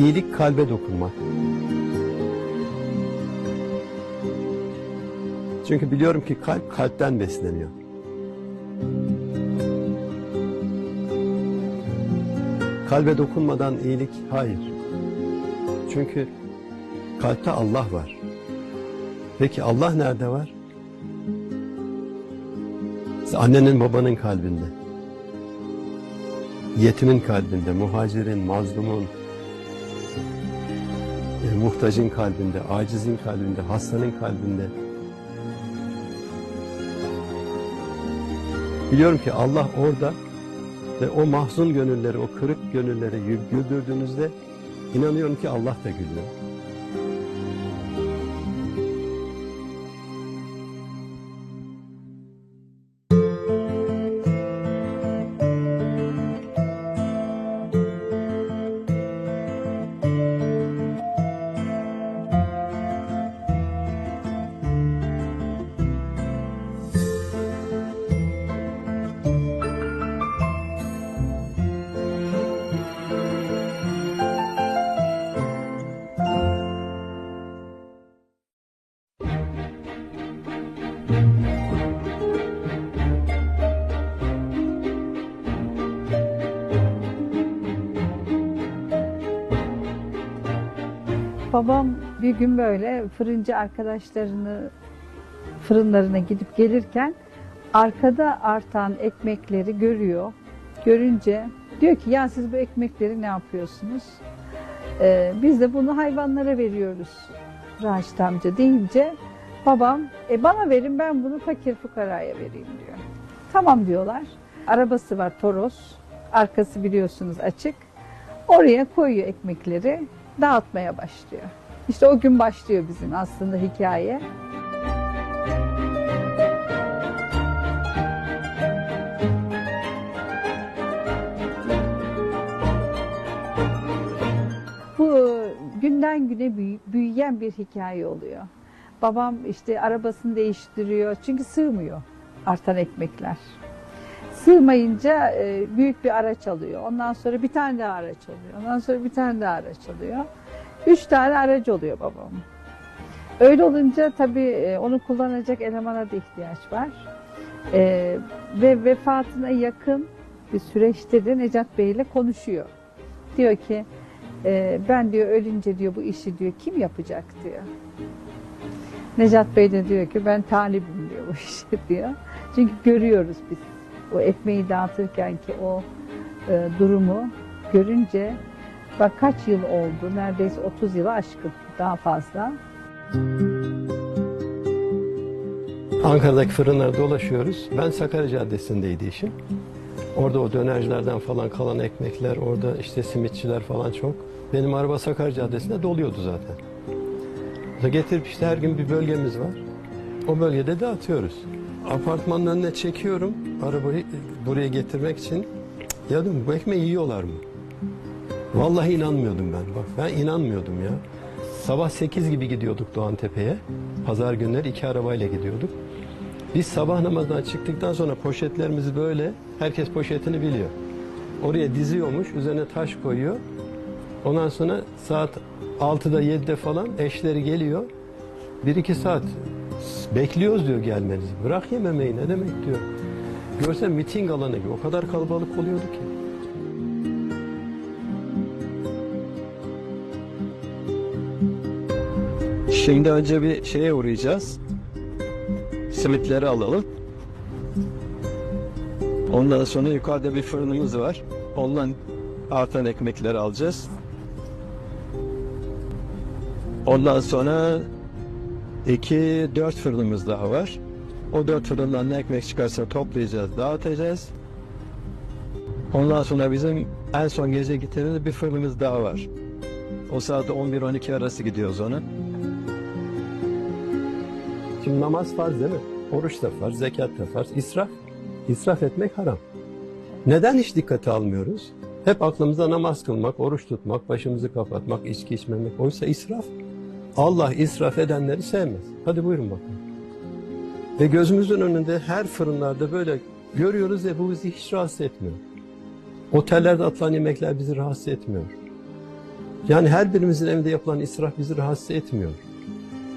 iyilik kalbe dokunmak. Çünkü biliyorum ki kalp kalpten besleniyor. Kalbe dokunmadan iyilik hayır. Çünkü kalpte Allah var. Peki Allah nerede var? Annenin babanın kalbinde. Yetimin kalbinde, muhacirin, mazlumun, e, muhtacın kalbinde, acizin kalbinde, hastanın kalbinde. Biliyorum ki Allah orada ve o mahzun gönülleri, o kırık gönülleri gül- güldürdüğünüzde inanıyorum ki Allah da gülüyor. Babam bir gün böyle fırıncı arkadaşlarını fırınlarına gidip gelirken arkada artan ekmekleri görüyor. Görünce diyor ki ya siz bu ekmekleri ne yapıyorsunuz? Ee, biz de bunu hayvanlara veriyoruz Raşit amca deyince babam e bana verin ben bunu fakir fukaraya vereyim diyor. Tamam diyorlar. Arabası var Toros. Arkası biliyorsunuz açık. Oraya koyuyor ekmekleri, dağıtmaya başlıyor. İşte o gün başlıyor bizim aslında hikaye. Bu günden güne büyü- büyüyen bir hikaye oluyor. Babam işte arabasını değiştiriyor çünkü sığmıyor artan ekmekler. Sığmayınca e, büyük bir araç alıyor. Ondan sonra bir tane daha araç alıyor. Ondan sonra bir tane daha araç alıyor. Üç tane aracı oluyor babam. Öyle olunca tabii e, onu kullanacak elemana da ihtiyaç var. E, ve vefatına yakın bir süreçte de Necat Bey ile konuşuyor. Diyor ki e, ben diyor ölünce diyor bu işi diyor kim yapacak diyor. Necat Bey de diyor ki ben talibim diyor bu işe diyor. Çünkü görüyoruz biz o ekmeği dağıtırken ki o e, durumu görünce bak kaç yıl oldu neredeyse 30 yılı aşkın daha fazla. Ankara'daki fırınlarda dolaşıyoruz. Ben Sakarya Caddesi'ndeydi işim. Orada o dönercilerden falan kalan ekmekler, orada işte simitçiler falan çok. Benim araba Sakarya Caddesi'nde doluyordu zaten. Getirip işte her gün bir bölgemiz var. O bölgede dağıtıyoruz. Apartmanın önüne çekiyorum arabayı buraya getirmek için. Ya dedim bu ekmeği yiyorlar mı? Vallahi inanmıyordum ben. Bak ben inanmıyordum ya. Sabah 8 gibi gidiyorduk Doğantepe'ye. Pazar günleri iki arabayla gidiyorduk. Biz sabah namazdan çıktıktan sonra poşetlerimizi böyle, herkes poşetini biliyor. Oraya diziyormuş, üzerine taş koyuyor. Ondan sonra saat 6'da 7'de falan eşleri geliyor. 1-2 saat bekliyoruz diyor gelmenizi. Bırak yememeyi ne demek diyor. Görsen miting alanı gibi o kadar kalabalık oluyordu ki. Şimdi önce bir şeye uğrayacağız. Simitleri alalım. Ondan sonra yukarıda bir fırınımız var. Ondan artan ekmekleri alacağız. Ondan sonra iki, dört fırınımız daha var. O dört fırından ne ekmek çıkarsa toplayacağız, dağıtacağız. Ondan sonra bizim en son gece gittiğimiz bir fırınımız daha var. O saat 11-12 arası gidiyoruz ona. Şimdi namaz farz değil mi? Oruç da farz, zekat da farz. İsraf, israf etmek haram. Neden hiç dikkate almıyoruz? Hep aklımızda namaz kılmak, oruç tutmak, başımızı kapatmak, içki içmemek. Oysa israf, Allah israf edenleri sevmez. Hadi buyurun bakalım. Ve gözümüzün önünde her fırınlarda böyle görüyoruz ve bu bizi hiç rahatsız etmiyor. Otellerde atılan yemekler bizi rahatsız etmiyor. Yani her birimizin evinde yapılan israf bizi rahatsız etmiyor.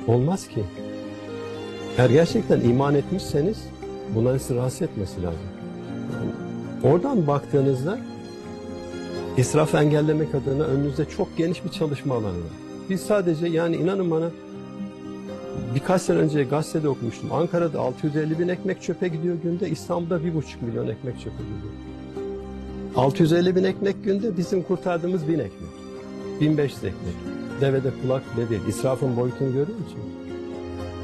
Olmaz ki. Eğer gerçekten iman etmişseniz bunların sizi rahatsız etmesi lazım. Oradan baktığınızda israfı engellemek adına önünüzde çok geniş bir çalışma alanı var. Biz sadece yani inanın bana birkaç sene önce gazetede okumuştum. Ankara'da 650 bin ekmek çöpe gidiyor günde, İstanbul'da 1,5 milyon ekmek çöpe gidiyor. 650 bin ekmek günde bizim kurtardığımız bin ekmek. 1500 ekmek. Devede kulak bile değil. İsrafın boyutunu görüyor musun?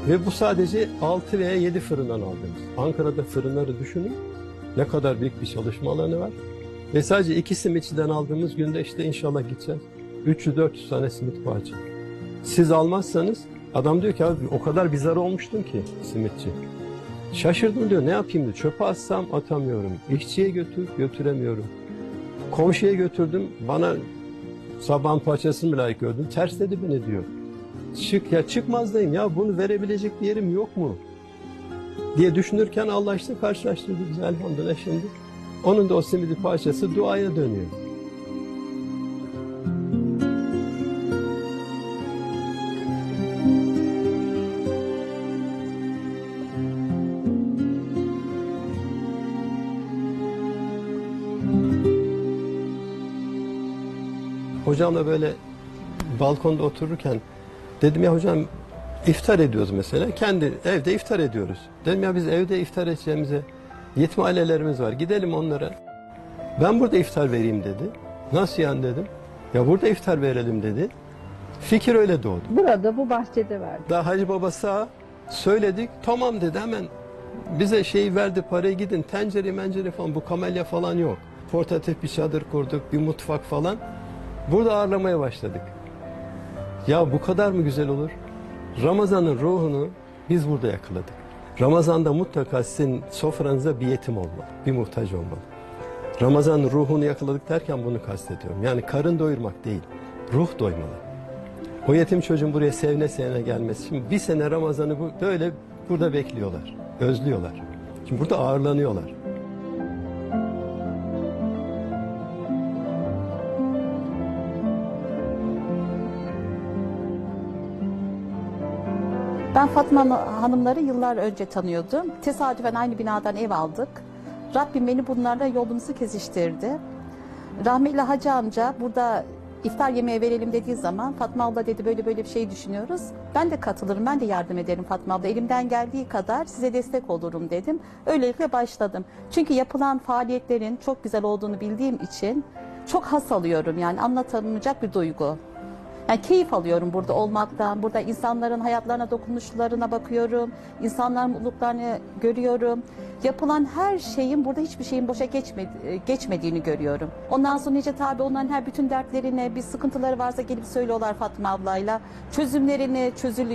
Ve bu sadece 6 veya 7 fırından aldığımız. Ankara'da fırınları düşünün. Ne kadar büyük bir çalışma alanı var. Ve sadece iki simitçiden aldığımız günde işte inşallah gideceğiz. 300-400 tane simit parça. Siz almazsanız adam diyor ki abi o kadar bizar olmuştum ki simitçi. Şaşırdım diyor ne yapayım diyor. Çöpe atsam atamıyorum. İşçiye götür götüremiyorum. Komşuya götürdüm bana sabahın parçasını bile gördüm. Tersledi beni diyor. Çık ya çıkmazdayım ya bunu verebilecek bir yerim yok mu? Diye düşünürken Allah işte karşılaştırdı bizi elhamdülillah şimdi. Onun da o simidi parçası duaya dönüyor. Hocamla böyle balkonda otururken dedim ya hocam iftar ediyoruz mesela. Kendi evde iftar ediyoruz. Dedim ya biz evde iftar edeceğimize yetim ailelerimiz var. Gidelim onlara. Ben burada iftar vereyim dedi. Nasıl yani dedim. Ya burada iftar verelim dedi. Fikir öyle doğdu. Burada bu bahçede verdi. Daha Hacı Baba sağ söyledik. Tamam dedi hemen bize şeyi verdi parayı gidin tencere mencere falan bu kamelya falan yok. Portatif bir çadır kurduk bir mutfak falan. Burada ağırlamaya başladık. Ya bu kadar mı güzel olur? Ramazan'ın ruhunu biz burada yakaladık. Ramazan'da mutlaka sizin sofranıza bir yetim olmalı, bir muhtaç olmalı. Ramazan'ın ruhunu yakaladık derken bunu kastediyorum. Yani karın doyurmak değil, ruh doymalı. O yetim çocuğun buraya sevne sevne gelmesi. Şimdi bir sene Ramazan'ı böyle burada bekliyorlar, özlüyorlar. Şimdi burada ağırlanıyorlar. Ben Fatma Hanımları yıllar önce tanıyordum. Tesadüfen aynı binadan ev aldık. Rabbim beni bunlarla yolumuzu kesiştirdi. Rahmetli Hacı amca burada iftar yemeği verelim dediği zaman Fatma abla dedi böyle böyle bir şey düşünüyoruz. Ben de katılırım, ben de yardım ederim Fatma abla. Elimden geldiği kadar size destek olurum dedim. Öylelikle başladım. Çünkü yapılan faaliyetlerin çok güzel olduğunu bildiğim için çok has alıyorum yani anlatamayacak bir duygu. Yani keyif alıyorum burada olmaktan. Burada insanların hayatlarına dokunuşlarına bakıyorum. İnsanların mutluluklarını görüyorum. Yapılan her şeyin burada hiçbir şeyin boşa geçme, geçmediğini görüyorum. Ondan sonra Necdet abi onların her bütün dertlerini, bir sıkıntıları varsa gelip söylüyorlar Fatma ablayla. Çözümlerini çözülüyor.